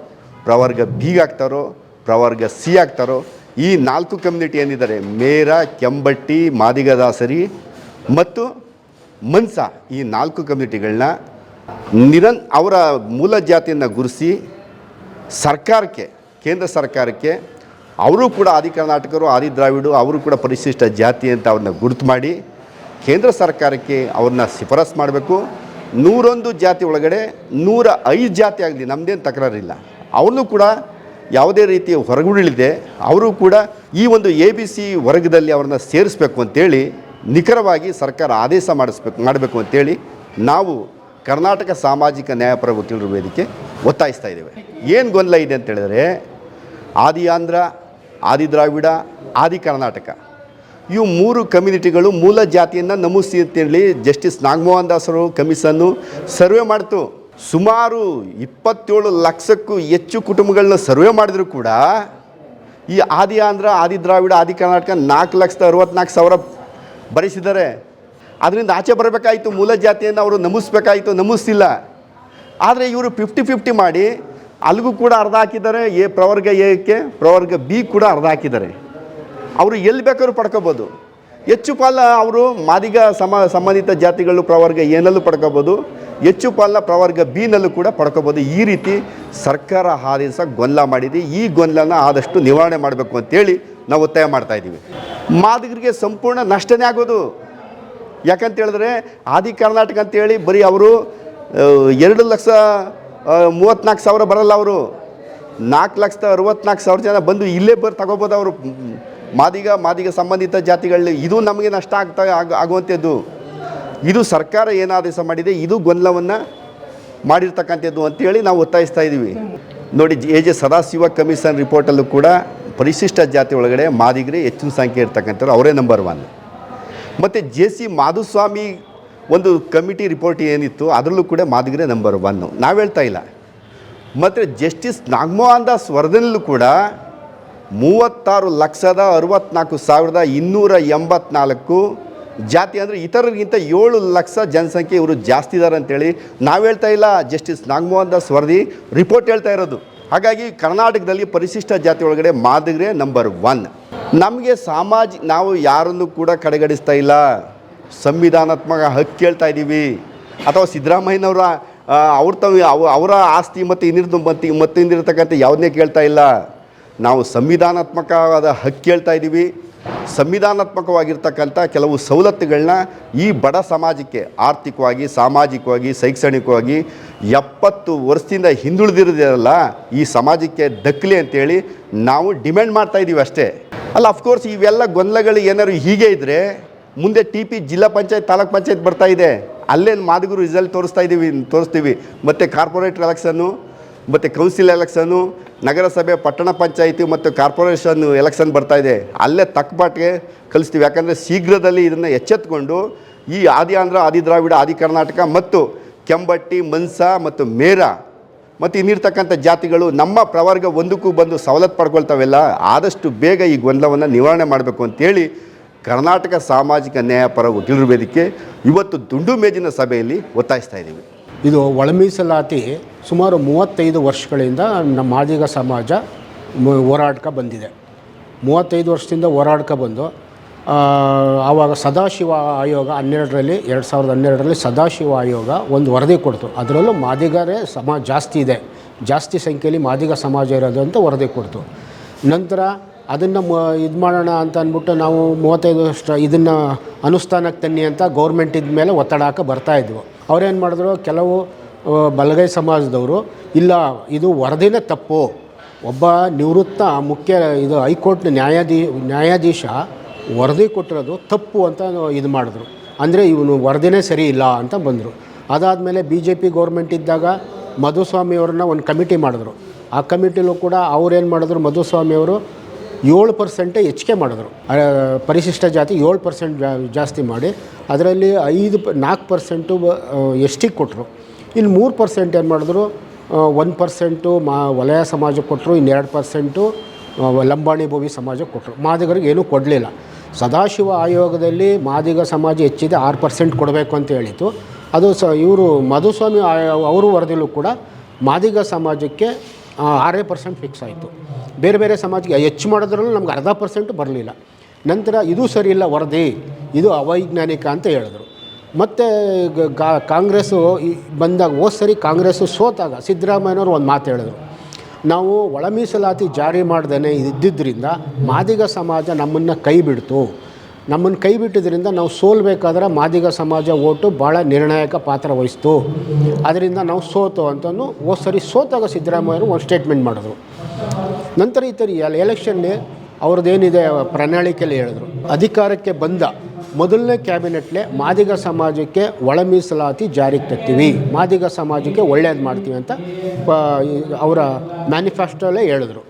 ಪ್ರವರ್ಗ ಬಿ ಆಗ್ತಾರೋ, ಪ್ರವರ್ಗ ಸಿ ಆಗ್ತಾರೋ, ಈ ನಾಲ್ಕು ಕಮ್ಯುನಿಟಿ ಏನಿದ್ದಾರೆ? ಮೇರ, ಕೆಂಬಟ್ಟಿ, ಮಾದಿಗದಾಸರಿ ಮತ್ತು ಮನ್ಸ ಈ ನಾಲ್ಕು ಕಮ್ಯುನಿಟಿಗಳನ್ನ ನಿರನ್, ಅವರ ಮೂಲ ಜಾತಿಯನ್ನು ಗುರುಸಿ ಸರ್ಕಾರಕ್ಕೆ, ಕೇಂದ್ರ ಸರ್ಕಾರಕ್ಕೆ ಅವರು ಕೂಡ ಆದಿ ಕರ್ನಾಟಕರು ಆದಿ ದ್ರಾವಿಡು, ಅವರು ಕೂಡ ಪರಿಶಿಷ್ಟ ಜಾತಿ ಅಂತ ಅವ್ರನ್ನ ಗುರುತು ಮಾಡಿ ಕೇಂದ್ರ ಸರ್ಕಾರಕ್ಕೆ ಅವ್ರನ್ನ ಶಿಫಾರಸ್ ಮಾಡಬೇಕು. ನೂರೊಂದು ಜಾತಿ ಒಳಗಡೆ ನೂರ ಐದು ಜಾತಿ ಆಗಲಿ ನಮ್ಮದೇನು ತಕರಾರಿಲ್ಲ. ಅವ್ರನ್ನೂ ಕೂಡ ಯಾವುದೇ ರೀತಿಯ ಹೊರಗುಳಿದೆ ಅವರು ಕೂಡ ಈ ಒಂದು ಎ ಬಿ ಸಿ ವರ್ಗದಲ್ಲಿ ಅವ್ರನ್ನ ಸೇರಿಸ್ಬೇಕು ಅಂತೇಳಿ ನಿಖರವಾಗಿ ಸರ್ಕಾರ ಆದೇಶ ಮಾಡಿಸ್ಬೇಕು, ಮಾಡಬೇಕು ಅಂತೇಳಿ ನಾವು ಕರ್ನಾಟಕ ಸಾಮಾಜಿಕ ನ್ಯಾಯಪರ ವಕೀಲರ ವೇದಿಕೆ ಒತ್ತಾಯಿಸ್ತಾ ಇದ್ದೇವೆ. ಏನು ಗೊಂದಲ ಇದೆ ಅಂತ ಹೇಳಿದ್ರೆ ಆದಿ ಆಂಧ್ರ ಆದಿ ದ್ರಾವಿಡ ಆದಿ ಕರ್ನಾಟಕ ಇವು ಮೂರು ಕಮ್ಯುನಿಟಿಗಳು ಮೂಲ ಜಾತಿಯನ್ನು ನಮೂಸಿ ಅಂತೇಳಿ ಜಸ್ಟಿಸ್ ನಾಗಮೋಹನ್ ದಾಸರು ಕಮಿಷನ್ನು ಸರ್ವೆ ಮಾಡ್ತು. ಸುಮಾರು ಇಪ್ಪತ್ತೇಳು ಲಕ್ಷಕ್ಕೂ ಹೆಚ್ಚು ಕುಟುಂಬಗಳನ್ನ ಸರ್ವೆ ಮಾಡಿದ್ರು ಕೂಡ ಈ ಆದಿ ಆಂಧ್ರ, ಆದಿ ದ್ರಾವಿಡ, ಆದಿ ಕರ್ನಾಟಕ ನಾಲ್ಕು ಲಕ್ಷದ ಅರವತ್ನಾಲ್ಕು ಸಾವಿರ ಭರಿಸಿದ್ದಾರೆ. ಅದರಿಂದ ಆಚೆ ಬರಬೇಕಾಯಿತು, ಮೂಲ ಜಾತಿಯನ್ನು ಅವರು ನಮಿಸ್ಬೇಕಾಯಿತು ನಮಿಸ್ತಿಲ್ಲ ಆದರೆ ಇವರು ಫಿಫ್ಟಿ ಫಿಫ್ಟಿ ಮಾಡಿ ಅಲ್ಲಿಗೂ ಕೂಡ ಅರ್ಧ ಹಾಕಿದ್ದಾರೆ, ಎ ಪ್ರವರ್ಗ ಎಕ್ಕೆ ಪ್ರವರ್ಗ ಬಿ ಕೂಡ ಅರ್ಧ ಹಾಕಿದ್ದಾರೆ. ಅವರು ಎಲ್ಲಿ ಬೇಕಾದ್ರೂ ಪಡ್ಕೋಬೋದು. ಹೆಚ್ಚು ಪಾಲ ಅವರು ಮಾದಿಗ ಸಮ, ಸಂಬಂಧಿತ ಜಾತಿಗಳು ಪ್ರವರ್ಗ ಏನಲ್ಲೂ ಪಡ್ಕೋಬೋದು. ಹೆಚ್ಚು ಪಾಲ ಪ್ರವರ್ಗ ಬಿನಲ್ಲೂ ಕೂಡ ಪಡ್ಕೋಬೋದು. ಈ ರೀತಿ ಸರ್ಕಾರ ಆದೇಶ ಗೊಂದಲ ಮಾಡಿದೆ. ಈ ಗೊಂದಲನ ಆದಷ್ಟು ನಿವಾರಣೆ ಮಾಡಬೇಕು ಅಂತೇಳಿ ನಾವು ಒತ್ತಾಯ ಮಾಡ್ತಾ ಇದ್ದೀವಿ. ಮಾದಿಗರಿಗೆ ಸಂಪೂರ್ಣ ನಷ್ಟನೇ ಆಗೋದು. ಯಾಕಂತ ಹೇಳಿದ್ರೆ ಆದಿ ಕರ್ನಾಟಕ ಅಂತೇಳಿ ಬರೀ ಅವರು ಎರಡು ಲಕ್ಷ ಮೂವತ್ತ್ನಾಲ್ಕು ಸಾವಿರ ಬರಲ್ಲ ಅವರು. ನಾಲ್ಕು ಲಕ್ಷದ ಅರವತ್ನಾಲ್ಕು ಸಾವಿರ ಜನ ಬಂದು ಇಲ್ಲೇ ಬರ್, ತಗೋಬೋದು ಅವರು. ಮಾದಿಗ ಮಾದಿಗ ಸಂಬಂಧಿತ ಜಾತಿಗಳಲ್ಲಿ ಇದು ನಮಗೆ ನಷ್ಟ ಆಗ್ತಾ ಆಗ, ಆಗುವಂಥದ್ದು. ಇದು ಸರ್ಕಾರ ಏನಾದೇಶ ಮಾಡಿದೆ, ಇದು ಗೊಂದಲವನ್ನು ಮಾಡಿರ್ತಕ್ಕಂಥದ್ದು ಅಂತೇಳಿ ನಾವು ಒತ್ತಾಯಿಸ್ತಾ ಇದ್ದೀವಿ. ನೋಡಿ, ಎ ಜೆ ಸದಾಶಿವ ಕಮಿಷನ್ ರಿಪೋರ್ಟಲ್ಲೂ ಕೂಡ ಪರಿಶಿಷ್ಟ ಜಾತಿ ಒಳಗಡೆ ಮಾದಿಗರೇ ಹೆಚ್ಚಿನ ಸಂಖ್ಯೆ ಇರ್ತಕ್ಕಂಥವ್ರು ಅವರೇ ನಂಬರ್ ಒನ್ ಮತ್ತು ಜೆ ಸಿ ಮಾಧುಸ್ವಾಮಿ ಒಂದು ಕಮಿಟಿ ರಿಪೋರ್ಟ್ ಏನಿತ್ತು, ಅದರಲ್ಲೂ ಕೂಡ ಮಾದಿಗರೇ ನಂಬರ್ ಒನ್ನು ನಾವು ಹೇಳ್ತಾ ಇಲ್ಲ. ಮತ್ತು ಜಸ್ಟಿಸ್ ನಾಗಮೋಹನ್ ದಾಸ್ ವರದಿನಲ್ಲೂ ಕೂಡ ಮೂವತ್ತಾರು ಲಕ್ಷದ ಅರವತ್ನಾಲ್ಕು ಸಾವಿರದ ಇನ್ನೂರ ಎಂಬತ್ನಾಲ್ಕು. ಜಾತಿ ಅಂದರೆ ಇತರರಿಗಿಂತ ಏಳು ಲಕ್ಷ ಜನಸಂಖ್ಯೆ ಇವರು ಜಾಸ್ತಿ ಇದ್ದಾರೆ ಅಂತೇಳಿ ನಾವು ಹೇಳ್ತಾ ಇಲ್ಲ. ಜಸ್ಟಿಸ್ ನಾಗಮೋಹನ್ ದಾಸ್ ವರದಿ ರಿಪೋರ್ಟ್ ಹೇಳ್ತಾ ಇರೋದು. ಹಾಗಾಗಿ ಕರ್ನಾಟಕದಲ್ಲಿ ಪರಿಶಿಷ್ಟ ಜಾತಿ ಒಳಗಡೆ ಮಾದಿಗ್ರೆ ನಂಬರ್ ಒನ್. ನಮಗೆ ಸಮಾಜ, ನಾವು ಯಾರನ್ನು ಕೂಡ ಕಡೆಗಣಿಸ್ತಾ ಇಲ್ಲ. ಸಂವಿಧಾನಾತ್ಮಕ ಹಕ್ಕು ಕೇಳ್ತಾ ಇದ್ದೀವಿ ಅಥವಾ ಸಿದ್ದರಾಮಯ್ಯನವರ ಅವ್ರ ಅವ- ಅವರ ಆಸ್ತಿ ಮತ್ತು ಇನ್ನಿರ್ದು ಮತ್ತು ಮತ್ತು ಇನ್ನಿರ್ತಕ್ಕಂಥ ಯಾವುದನ್ನೇ ಕೇಳ್ತಾ ಇಲ್ಲ. ನಾವು ಸಂವಿಧಾನಾತ್ಮಕವಾದ ಹಕ್ಕು ಕೇಳ್ತಾ ಇದ್ದೀವಿ. ಸಂವಿಧಾನಾತ್ಮಕವಾಗಿರ್ತಕ್ಕಂಥ ಕೆಲವು ಸವಲತ್ತುಗಳನ್ನ ಈ ಬಡ ಸಮಾಜಕ್ಕೆ ಆರ್ಥಿಕವಾಗಿ, ಸಾಮಾಜಿಕವಾಗಿ, ಶೈಕ್ಷಣಿಕವಾಗಿ ಎಪ್ಪತ್ತು ವರ್ಷದಿಂದ ಹಿಂದುಳಿದಿರೋದಿರಲ್ಲ, ಈ ಸಮಾಜಕ್ಕೆ ದಕ್ಕಲಿ ಅಂತೇಳಿ ನಾವು ಡಿಮ್ಯಾಂಡ್ ಮಾಡ್ತಾ ಇದ್ದೀವಿ ಅಷ್ಟೇ. ಅಲ್ಲ ಅಫ್ಕೋರ್ಸ್ ಇವೆಲ್ಲ ಗೊಂದಲಗಳು ಏನಾದ್ರು ಹೀಗೆ ಇದ್ದರೆ ಮುಂದೆ ಟಿ ಪಿ ಜಿಲ್ಲಾ ಪಂಚಾಯತ್, ತಾಲೂಕ್ ಪಂಚಾಯತ್ ಬರ್ತಾ ಇದೆ. ಅಲ್ಲೇನು ಮಾದಿಗರು ರಿಸಲ್ಟ್ ತೋರಿಸ್ತಾ ಇದ್ದೀವಿ, ತೋರಿಸ್ತೀವಿ. ಮತ್ತು ಕಾರ್ಪೊರೇಟ್ ಎಲೆಕ್ಷನ್ನು ಮತ್ತು ಕೌನ್ಸಿಲ್ ಎಲೆಕ್ಷನ್ನು ನಗರಸಭೆ ಪಟ್ಟಣ ಪಂಚಾಯಿತಿ ಮತ್ತು ಕಾರ್ಪೊರೇಷನ್ ಎಲೆಕ್ಷನ್ ಇದೆ. ಅಲ್ಲೇ ತಕ್ಕಪಾಟಿಗೆ ಕಲಿಸ್ತೀವಿ. ಯಾಕಂದರೆ ಶೀಘ್ರದಲ್ಲಿ ಇದನ್ನು ಎಚ್ಚೆತ್ತುಕೊಂಡು ಈ ಆದಿ ಆಂಧ್ರ ಆದಿ ದ್ರಾವಿಡ ಆದಿ ಕರ್ನಾಟಕ ಮತ್ತು ಕೆಂಬಟ್ಟಿ, ಮನ್ಸ ಮತ್ತು ಮೇರ ಮತ್ತು ಇನ್ನಿರ್ತಕ್ಕಂಥ ಜಾತಿಗಳು ನಮ್ಮ ಪ್ರವರ್ಗ ಒಂದಕ್ಕೂ ಬಂದು ಸವಲತ್ತು ಪಡ್ಕೊಳ್ತಾವೆಲ್ಲ, ಆದಷ್ಟು ಬೇಗ ಈ ಗೊಂದಲವನ್ನು ನಿವಾರಣೆ ಮಾಡಬೇಕು ಅಂತೇಳಿ ಕರ್ನಾಟಕ ಸಾಮಾಜಿಕ ನ್ಯಾಯಪರ ವಕೀಲರ ವೇದಿಕೆ ಇವತ್ತು ದುಂಡು ಮೇಜಿನ ಸಭೆಯಲ್ಲಿ ಒತ್ತಾಯಿಸ್ತಾ ಇದ್ದೀವಿ. ಇದು ಒಳ ಮೀಸಲಾತಿ ಸುಮಾರು ಮೂವತ್ತೈದು ವರ್ಷಗಳಿಂದ ನಮ್ಮ ಮಾದಿಗ ಸಮಾಜ ಹೋರಾಡ್ಕ ಬಂದಿದೆ. ಮೂವತ್ತೈದು ವರ್ಷದಿಂದ ಹೋರಾಡ್ಕ ಬಂದು ಆವಾಗ ಸದಾಶಿವ ಆಯೋಗ ಹನ್ನೆರಡರಲ್ಲಿ, ಎರಡು ಸಾವಿರದ ಹನ್ನೆರಡರಲ್ಲಿ ಸದಾಶಿವ ಆಯೋಗ ಒಂದು ವರದಿ ಕೊಡ್ತು. ಅದರಲ್ಲೂ ಮಾದಿಗರೇ ಸಮಾಜ ಜಾಸ್ತಿ ಇದೆ. ಜಾಸ್ತಿ ಸಂಖ್ಯೆಯಲ್ಲಿ ಮಾದಿಗ ಸಮಾಜ ಇರೋದು ಅಂತ ವರದಿ ಕೊಡ್ತು. ನಂತರ ಅದನ್ನು ಮ, ಇದು ಮಾಡೋಣ ಅಂತ ಅಂದ್ಬಿಟ್ಟು ನಾವು ಮೂವತ್ತೈದು ವರ್ಷ ಇದನ್ನು ಅನುಷ್ಠಾನಕ್ಕೆ ತನ್ನಿ ಅಂತ ಗೌರ್ಮೆಂಟ್ ಇದ್ದ ಮೇಲೆ ಒತ್ತಡ ಹಾಕ ಬರ್ತಾಯಿದ್ವು ಅವ್ರೇನು ಮಾಡಿದ್ರು? ಕೆಲವು ಬಲಗೈ ಸಮಾಜದವರು, ಇಲ್ಲ, ಇದು ವರದಿನೇ ತಪ್ಪು. ಒಬ್ಬ ನಿವೃತ್ತ ಮುಖ್ಯ, ಇದು ಹೈಕೋರ್ಟ್ನ ನ್ಯಾಯಾಧೀ, ನ್ಯಾಯಾಧೀಶ ವರದಿ ಕೊಟ್ಟಿರೋದು ತಪ್ಪು ಅಂತ ಇದು ಮಾಡಿದ್ರು. ಅಂದರೆ ಇವನು ವರದಿನೇ ಸರಿ ಇಲ್ಲ ಅಂತ ಬಂದರು. ಅದಾದಮೇಲೆ ಬಿ ಜೆ ಪಿ ಗೌರ್ಮೆಂಟ್ ಇದ್ದಾಗ ಮಧುಸ್ವಾಮಿ ಅವ್ರನ್ನ ಒಂದು ಕಮಿಟಿ ಮಾಡಿದ್ರು. ಆ ಕಮಿಟಿಲೂ ಕೂಡ ಅವ್ರೇನು ಮಾಡಿದ್ರು ಮಧುಸ್ವಾಮಿಯವರು ಏಳು ಪರ್ಸೆಂಟೇ ಹೆಚ್ಚಿಗೆ ಮಾಡಿದ್ರು. ಪರಿಶಿಷ್ಟ ಜಾತಿ ಏಳು ಪರ್ಸೆಂಟ್ ಜಾಸ್ತಿ ಮಾಡಿ, ಅದರಲ್ಲಿ ಐದು, ನಾಲ್ಕು ಪರ್ಸೆಂಟು ಎಷ್ಟಿಗೆ ಕೊಟ್ಟರು ಇನ್ನು ಮೂರು ಪರ್ಸೆಂಟ್ ಏನು ಮಾಡಿದ್ರು? ಒನ್ ಪರ್ಸೆಂಟು ಮಾ, ವಲಯ ಸಮಾಜಕ್ಕೆ ಕೊಟ್ಟರು ಇನ್ನೆರಡು ಪರ್ಸೆಂಟು ಲಂಬಾಣಿ ಭೋವಿ ಸಮಾಜಕ್ಕೆ ಕೊಟ್ಟರು ಮಾದಿಗರಿಗೆ ಏನೂ ಕೊಡಲಿಲ್ಲ. ಸದಾಶಿವ ಆಯೋಗದಲ್ಲಿ ಮಾದಿಗ ಸಮಾಜ ಹೆಚ್ಚಿದೆ, ಆರು ಪರ್ಸೆಂಟ್ ಕೊಡಬೇಕು ಅಂತ ಹೇಳಿತ್ತು. ಅದು ಸ, ಇವರು ಮಧುಸ್ವಾಮಿ ಅವರು ವರದಿಲೂ ಕೂಡ ಮಾದಿಗ ಸಮಾಜಕ್ಕೆ ಆರೇ ಪರ್ಸೆಂಟ್ ಫಿಕ್ಸ್ ಆಯಿತು. ಬೇರೆ ಬೇರೆ ಸಮಾಜಕ್ಕೆ ಹೆಚ್ಚು ಮಾಡೋದ್ರಲ್ಲೂ ನಮ್ಗೆ ಅರ್ಧ ಪರ್ಸೆಂಟ್ ಬರಲಿಲ್ಲ. ನಂತರ ಇದು ಸರಿ ಇಲ್ಲ, ವರದಿ, ಇದು ಅವೈಜ್ಞಾನಿಕ ಅಂತ ಹೇಳಿದ್ರು. ಮತ್ತು ಕಾಂಗ್ರೆಸ್ಸು ಬಂದಾಗ ಹೋದ ಸರಿ ಕಾಂಗ್ರೆಸ್ಸು ಸೋತಾಗ. ಸಿದ್ದರಾಮಯ್ಯನವರು ಒಂದು ಮಾತು ಹೇಳಿದ್ರು. ನಾವು ಒಳ ಮೀಸಲಾತಿ ಜಾರಿ ಮಾಡ್ದೇ ಇದ್ದಿದ್ದರಿಂದ ಮಾದಿಗ ಸಮಾಜ ನಮ್ಮನ್ನು ಕೈ ಬಿಡ್ತು. ನಮ್ಮನ್ನು ಕೈ ಬಿಟ್ಟಿದ್ದರಿಂದ ನಾವು ಸೋಲ್ಬೇಕಾದ್ರೆ ಮಾದಿಗ ಸಮಾಜ ಓಟು ಭಾಳ ನಿರ್ಣಾಯಕ ಪಾತ್ರ ವಹಿಸ್ತು. ಅದರಿಂದ ನಾವು ಸೋತು ಅಂತಲೂ ಹೋದ ಸರಿ ಸೋತಾಗ ಸಿದ್ದರಾಮಯ್ಯರು ಒಂದು ಸ್ಟೇಟ್ಮೆಂಟ್ ಮಾಡಿದ್ರು. ನಂತರ ಈ ಥರ ಎಲ್ ಎಲೆಕ್ಷನ್ನೇ ಅವ್ರದ್ದೇನಿದೆ ಪ್ರಣಾಳಿಕೆಯಲ್ಲಿ ಹೇಳಿದ್ರು. ಅಧಿಕಾರಕ್ಕೆ ಬಂದ ಮೊದಲನೇ ಕ್ಯಾಬಿನೆಟ್ಲೆ ಮಾದಿಗ ಸಮಾಜಕ್ಕೆ ಒಳ ಮೀಸಲಾತಿ ಜಾರಿಗೆ ತರ್ತೀವಿ. ಮಾದಿಗ ಸಮಾಜಕ್ಕೆ ಒಳ್ಳೇದು ಮಾಡ್ತೀವಿ ಅಂತ ಅವರ ಮ್ಯಾನಿಫೆಸ್ಟೋಲ್ಲೇ ಹೇಳಿದ್ರು.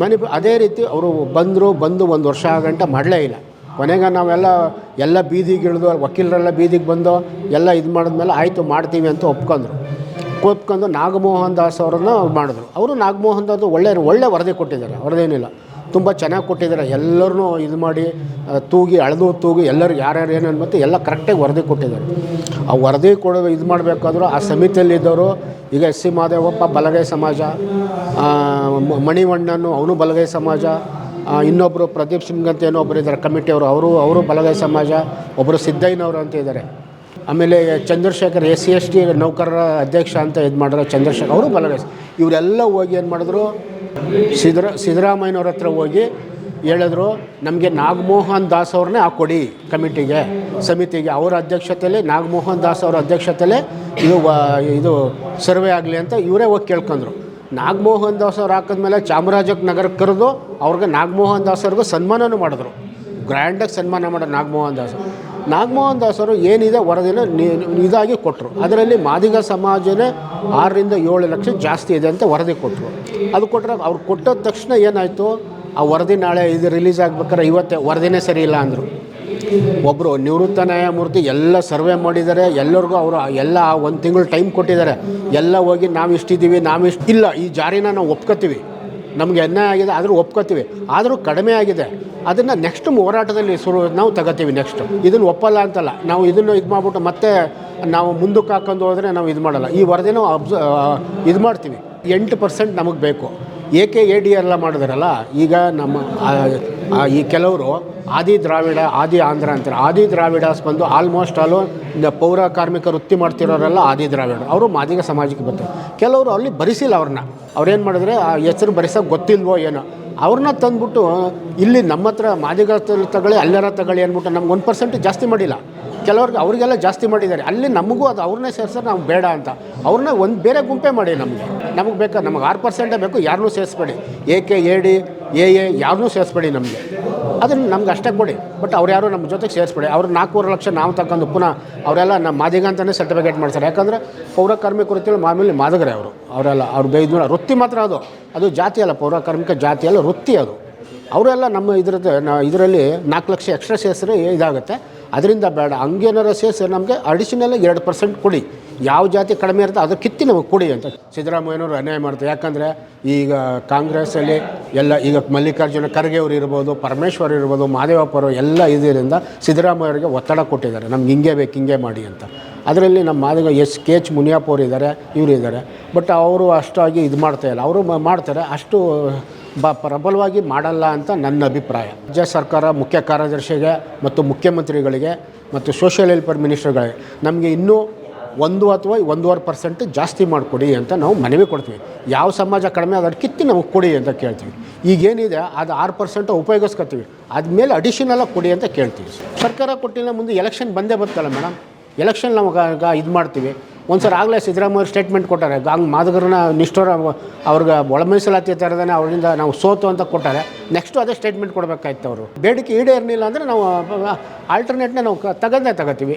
ಮ್ಯಾನಿಫ್, ಅದೇ ರೀತಿ ಅವರು ಬಂದರು, ಬಂದು ಒಂದು ವರ್ಷ ಆಗಂಟ ಮಾಡಲೇ ಇಲ್ಲ. ಕೊನೆಗೆ ನಾವೆಲ್ಲ, ಎಲ್ಲ ಬೀದಿಗೆ ಇಳಿದು ವಕೀಲರೆಲ್ಲ ಬೀದಿಗೆ ಬಂದು, ಎಲ್ಲ ಇದು ಮಾಡಿದ್ಮೇಲೆ ಆಯಿತು ಮಾಡ್ತೀವಿ ಅಂತ ಒಪ್ಕೊಂಡ್ರು. ಒಪ್ಕೊಂಡು ನಾಗಮೋಹನ್ ದಾಸ್ ಅವರನ್ನು ಮಾಡಿದ್ರು. ಅವರು ನಾಗಮೋಹನ್ ದಾಸ್ ಒಳ್ಳೆಯ ಒಳ್ಳೆ ವರದಿ ಕೊಟ್ಟಿದ್ದಾರೆ ಅವ್ರದ್ದೇನಿಲ್ಲ ತುಂಬ ಚೆನ್ನಾಗಿ ಕೊಟ್ಟಿದ್ದಾರೆ. ಎಲ್ಲರನ್ನೂ ಇದು ಮಾಡಿ ತೂಗಿ, ಅಳೆದು ತೂಗಿ ಎಲ್ಲರೂ ಯಾರ್ಯಾರು ಏನು ಅನ್ಬೇಕು ಎಲ್ಲ ಕರೆಕ್ಟಾಗಿ ವರದಿ ಕೊಟ್ಟಿದ್ದಾರೆ. ಆ ವರದಿ ಕೊಡೋ ಇದು ಮಾಡಬೇಕಾದ್ರೂ ಆ ಸಮಿತಿಯಲ್ಲಿದ್ದವರು ಈಗ ಎಸ್ ಸಿ ಮಾದೇವಪ್ಪ ಬಲಗೈ ಸಮಾಜ ಮಣಿವಣ್ಣನು ಅವನು ಬಲಗೈ ಸಮಾಜ ಇನ್ನೊಬ್ಬರು ಪ್ರದೀಪ್ ಸಿಂಗ್ ಅಂತ ಏನೋ ಒಬ್ಬರು ಇದ್ದಾರೆ ಕಮಿಟಿಯವರು ಅವರು ಅವರು ಬಲಗೈ ಸಮಾಜ ಒಬ್ಬರು ಸಿದ್ದಯ್ಯನವರು ಅಂತ ಇದ್ದಾರೆ. ಆಮೇಲೆ Chandrashekhar S C S T ನೌಕರರ ಅಧ್ಯಕ್ಷ ಅಂತ ಇದು ಮಾಡಿರೋ ಚಂದ್ರಶೇಖರ್, ಅವರು ಬಲಗೈ ಇವರೆಲ್ಲ ಹೋಗಿ ಏನು ಮಾಡಿದ್ರು ಸಿದ್ದರ ಸಿದ್ದರಾಮಯ್ಯನವ್ರ ಹತ್ರ ಹೋಗಿ ಹೇಳಿದ್ರು, ನಮಗೆ ನಾಗಮೋಹನ್ ದಾಸ್ ಅವ್ರನ್ನೇ ಹಾಕ್ಕೊಡಿ ಕಮಿಟಿಗೆ, ಸಮಿತಿಗೆ. ಅವರ ಅಧ್ಯಕ್ಷತೆಯಲ್ಲಿ ನಾಗಮೋಹನ್ ದಾಸ್ ಅವರ ಅಧ್ಯಕ್ಷತೆಯಲ್ಲೇ ಇದು ಇದು ಸರ್ವೆ ಆಗಲಿ ಅಂತ ಇವರೇ ಹೋಗಿ ಕೇಳ್ಕೊಂಡ್ರು. ನಾಗಮೋಹನ್ ದಾಸ್ ಅವ್ರು ಹಾಕಿದ್ಮೇಲೆ ಚಾಮರಾಜ ನಗರಕ್ಕೆ ಕರೆದು ಅವ್ರಿಗೆ ನಾಗಮೋಹನ್ ದಾಸ್ ಅವ್ರಿಗೂ ಸನ್ಮಾನನೂ ಮಾಡಿದ್ರು. ಗ್ರ್ಯಾಂಡಾಗಿ ಸನ್ಮಾನ ಮಾಡೋದು ನಾಗಮೋಹನ್ ದಾಸ್ ನಾಗಮೋಹನ್ ದಾಸ್ ಅವರು ಏನಿದೆ ವರದಿನ ಇದಾಗಿ ಕೊಟ್ಟರು ಅದರಲ್ಲಿ ಮಾದಿಗ ಸಮಾಜನೇ ಆರರಿಂದ ಏಳು ಲಕ್ಷ ಜಾಸ್ತಿ ಇದೆ ಅಂತ ವರದಿ ಕೊಟ್ಟರು ಅದು ಕೊಟ್ಟರೆ ಅವ್ರು ಕೊಟ್ಟ ತಕ್ಷಣ ಏನಾಯಿತು? ಆ ವರದಿ ನಾಳೆ ಇದು ರಿಲೀಸ್ ಆಗ್ಬೇಕಾದ್ರೆ ಇವತ್ತೇ ವರದಿನೇ ಸರಿ ಇಲ್ಲ ಅಂದರು. ಒಬ್ಬರು ನಿವೃತ್ತ ನ್ಯಾಯಮೂರ್ತಿ ಎಲ್ಲ ಸರ್ವೆ ಮಾಡಿದ್ದಾರೆ. ಎಲ್ಲರಿಗೂ ಅವರು ಎಲ್ಲ ಒಂದು ತಿಂಗಳು ಟೈಮ್ ಕೊಟ್ಟಿದ್ದಾರೆ. ಎಲ್ಲ ಹೋಗಿ ನಾವು ಇಷ್ಟಿದ್ದೀವಿ ನಾವು ಇಷ್ಟು ಇಲ್ಲ, ಈ ಜಾರಿನ ನಾವು ಒಪ್ಕೋತೀವಿ ನಮಗೆ ಅನ್ಯಾಯ ಆಗಿದೆ, ಆದರೂ ಒಪ್ಕೋತೀವಿ. ಆದರೂ ಕಡಿಮೆ ಆಗಿದೆ. ಅದನ್ನು ನೆಕ್ಸ್ಟ್ ಹೋರಾಟದಲ್ಲಿ ಶುರು ನಾವು ತಗೋತೀವಿ ನೆಕ್ಸ್ಟ್ ಇದನ್ನು ಒಪ್ಪಲ್ಲ ಅಂತಲ್ಲ. ನಾವು ಇದನ್ನು ಇದು ಮಾಡಿಬಿಟ್ಟು ಮತ್ತೆ ನಾವು ಮುಂದಕ್ಕೆ ಹಾಕೊಂಡು ಹೋದರೆ ನಾವು ಇದು ಮಾಡಲ್ಲ. ಈ ವರದಿನೂ ಅಬ್ಸ ಇದು ಮಾಡ್ತೀವಿ. ಎಂಟು ಪರ್ಸೆಂಟ್ ನಮಗೆ ಬೇಕು. ಏಕೆ ಎ ಡಿ ಎಲ್ಲ ಮಾಡಿದಾರಲ್ಲ, ಈಗ ನಮ್ಮ ಈ ಕೆಲವರು ಆದಿ ದ್ರಾವಿಡ, ಆದಿ ಆಂಧ್ರ ಅಂತಾರೆ. ಆದಿ ದ್ರಾವಿಡಸ್ ಬಂದು ಆಲ್ಮೋಸ್ಟ್ ಆಲು ಪೌರ ಕಾರ್ಮಿಕ ವೃತ್ತಿ ಮಾಡ್ತಿರೋರೆಲ್ಲ ಆದಿ ದ್ರಾವಿಡ ಅವರು ಮಾದಿಗ ಸಮಾಜಕ್ಕೆ ಬರ್ತಾರೆ. ಕೆಲವರು ಅಲ್ಲಿ ಬರಿಸಿಲ್ಲ ಅವ್ರನ್ನ. ಅವ್ರೇನು ಮಾಡಿದ್ರೆ, ಆ ಹೆಸರು ಬರಿಸೋಕೆ ಗೊತ್ತಿಲ್ವೋ ಏನೋ. ಅವ್ರನ್ನ ತಂದ್ಬಿಟ್ಟು, ಇಲ್ಲಿ ನಮ್ಮ ಹತ್ರ ಮಾದಿಗ ತ- ತಗೊಳ್ಳಿ, ಅಲ್ಲೆರ ತಗೊಳ್ಳಿ ಅಂದ್ಬಿಟ್ಟು ನಮ್ಗೆ ಒಂದು ಪರ್ಸೆಂಟ್ ಜಾಸ್ತಿ ಮಾಡಿಲ್ಲ. ಕೆಲವ್ರಿಗೆ ಅವರಿಗೆಲ್ಲ ಜಾಸ್ತಿ ಮಾಡಿದ್ದಾರೆ. ಅಲ್ಲಿ ನಮಗೂ ಅದು ಅವ್ರನ್ನೇ ಸೇರ್ಸೋದು ನಾವು ಬೇಡ ಅಂತ. ಅವ್ರನ್ನ ಒಂದು ಬೇರೆ ಗುಂಪೆ ಮಾಡಿ ನಮಗೆ. ನಮಗೆ ಬೇಕಾ? ನಮಗೆ ಆರು ಪರ್ಸೆಂಟೇ ಬೇಕು ಯಾರನ್ನೂ ಸೇರಿಸ್ಬೇಡಿ. A K, A, D A A ಯಾರನ್ನೂ ಸೇರಿಸ್ಬೇಡಿ ನಮಗೆ. ಅದನ್ನು ನಮ್ಗೆ ಅಷ್ಟೇ ಕೊಡಿ. ಬಟ್ ಅವ್ರು ಯಾರು ನಮ್ಮ ಜೊತೆಗೆ ಸೇರಿಸ್ಬೇಡಿ. ಅವ್ರು ನಾಲ್ಕೂವರೆ ಲಕ್ಷ ನಾವು ತಗೊಂಡು ಪುನಃ ಅವರೆಲ್ಲ ನಮ್ಮ ಮಾದಿಗ ಅಂತಲೇ ಸರ್ಟಿಫಿಕೇಟ್ ಮಾಡ್ತಾರೆ ಯಾಕಂದರೆ ಪೌರ ಕಾರ್ಮಿಕ ವೃತ್ತಿಗಳು ಮಾಮೂಲಿ ಮಾದಗರೆ ಅವರು. ಅವರೆಲ್ಲ ಅವ್ರು ಬೈದ್ನೂರ ವೃತ್ತಿ ಮಾತ್ರ ಅದು. ಅದು ಜಾತಿ ಅಲ್ಲ ಪೌರಕಾರ್ಮಿಕ ಜಾತಿ ಅಲ್ಲ, ವೃತ್ತಿ ಅದು. ಅವರೆಲ್ಲ ನಮ್ಮ ಇದ್ರದ್ದು ಇದರಲ್ಲಿ ನಾಲ್ಕು ಲಕ್ಷ ಎಕ್ಸ್ಟ್ರಾ ಸೇರಿಸ್ರೆ ಇದಾಗುತ್ತೆ. ಅದರಿಂದ ಬೇಡ. ಹಂಗೇನಾರ ಸೇರಿಸಿ ನಮಗೆ ಅಡಿಷನಲ್ ಎರಡು ಪರ್ಸೆಂಟ್ ಕೊಡಿ. ಯಾವ ಜಾತಿ ಕಡಿಮೆ ಇರುತ್ತೆ ಅದು ಕಿತ್ತಿ ನಮಗೆ ಕೊಡಿ ಅಂತ. ಸಿದ್ದರಾಮಯ್ಯನವರು ಅನ್ಯಾಯ ಮಾಡ್ತಾರೆ. ಯಾಕಂದರೆ ಈಗ ಕಾಂಗ್ರೆಸ್ಸಲ್ಲಿ ಎಲ್ಲ ಈಗ ಮಲ್ಲಿಕಾರ್ಜುನ ಖರ್ಗೆ ಅವರು ಇರ್ಬೋದು, ಪರಮೇಶ್ವರ್ ಇರ್ಬೋದು ಮಾದೇವಪ್ಪರು ಎಲ್ಲ ಇದರಿಂದ ಸಿದ್ದರಾಮಯ್ಯವರಿಗೆ ಒತ್ತಡ ಕೊಟ್ಟಿದ್ದಾರೆ. ನಮ್ಗೆ ಹಿಂಗೆ ಬೇಕು, ಹಿಂಗೆ ಮಾಡಿ ಅಂತ. ಅದರಲ್ಲಿ ನಮ್ಮ Madiga S K H Muniyappa ಅವರು ಇದ್ದಾರೆ, ಇವರು ಇದ್ದಾರೆ. ಬಟ್ ಅವರು ಅಷ್ಟಾಗಿ ಇದು ಮಾಡ್ತಾ ಇಲ್ಲ. ಅವರು ಮಾಡ್ತಾರೆ, ಅಷ್ಟು ಬ ಪ್ರಬಲವಾಗಿ ಮಾಡಲ್ಲ ಅಂತ ನನ್ನ ಅಭಿಪ್ರಾಯ. ರಾಜ್ಯ ಸರ್ಕಾರ ಮುಖ್ಯ ಕಾರ್ಯದರ್ಶಿಗೆ ಮತ್ತು ಮುಖ್ಯಮಂತ್ರಿಗಳಿಗೆ ಮತ್ತು ಸೋಷಿಯಲ್ ವೆಲ್ಫೇರ್ ಮಿನಿಸ್ಟರ್ಗಳಿಗೆ ನಮಗೆ ಇನ್ನೂ ಒಂದು ಅಥವಾ ಒಂದೂವರೆ ಪರ್ಸೆಂಟ್ ಜಾಸ್ತಿ ಮಾಡಿಕೊಡಿ ಅಂತ ನಾವು ಮನವಿ ಕೊಡ್ತೀವಿ. ಯಾವ ಸಮಾಜ ಕಡಿಮೆ ಅದನ್ನು ಕಿತ್ತಿ ನಮಗೆ ಕೊಡಿ ಅಂತ ಕೇಳ್ತೀವಿ. ಈಗೇನಿದೆ, ಅದು ಆರು ಪರ್ಸೆಂಟ್ ಉಪಯೋಗಿಸ್ಕೊತೀವಿ. ಆದಮೇಲೆ ಅಡಿಷನಲಾಗಿ ಕೊಡಿ ಅಂತ ಕೇಳ್ತೀವಿ. ಸರ್ಕಾರ ಕೊಟ್ಟಿಲ್ಲ ಮುಂದೆ ಎಲೆಕ್ಷನ್ ಬಂದೇ ಬರ್ತಲ್ಲ ಮೇಡಮ್ ಎಲೆಕ್ಷನ್ ನಾವು ಇದು ಮಾಡ್ತೀವಿ. ಒಂದು ಸಲ ಆಗಲೇ ಸಿದ್ದರಾಮಯ್ಯ ಸ್ಟೇಟ್ಮೆಂಟ್ ಕೊಟ್ಟಾರೆ. ಹಂಗೆ ಮಾದಗರನ್ನ ನಿಷ್ಠೋರ ಅವ್ರಿಗೆ ಒಳ ಮೀಸಲಾತಿ ಥರದೇ ಅವರಿಂದ ನಾವು ಸೋತು ಅಂತ ಕೊಟ್ಟಾರೆ. ನೆಕ್ಸ್ಟು ಅದೇ ಸ್ಟೇಟ್ಮೆಂಟ್ ಕೊಡಬೇಕಾಯ್ತು ಅವರು. ಬೇಡಿಕೆ ಈಡೇರಲಿಲ್ಲ ಅಂದರೆ ನಾವು ಆಲ್ಟರ್ನೇಟ್ನ ನಾವು ತಗೊಂಡೇ ತಗೋತೀವಿ.